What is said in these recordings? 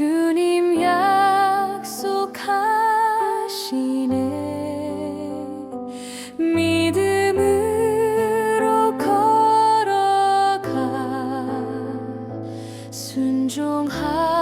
주님 약속하시네. 믿음으로 걸어가 순종하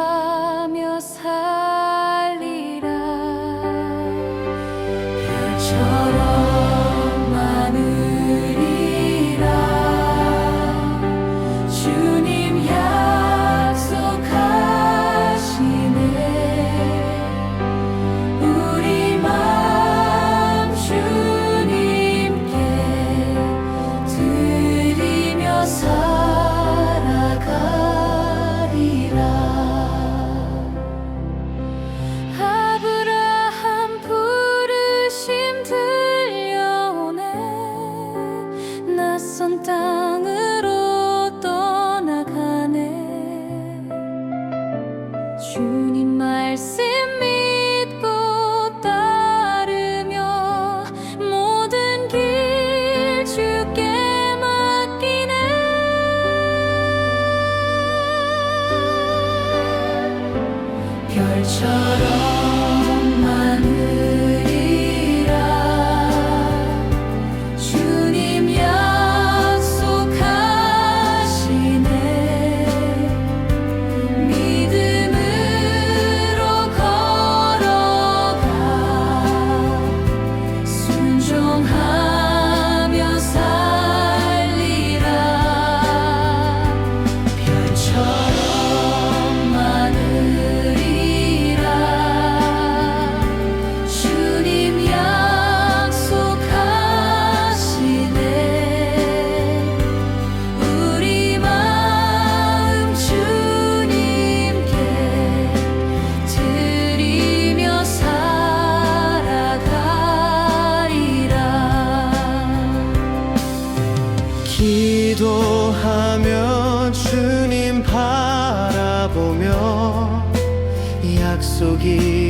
strong 기도하며 주님 바라보며 약속이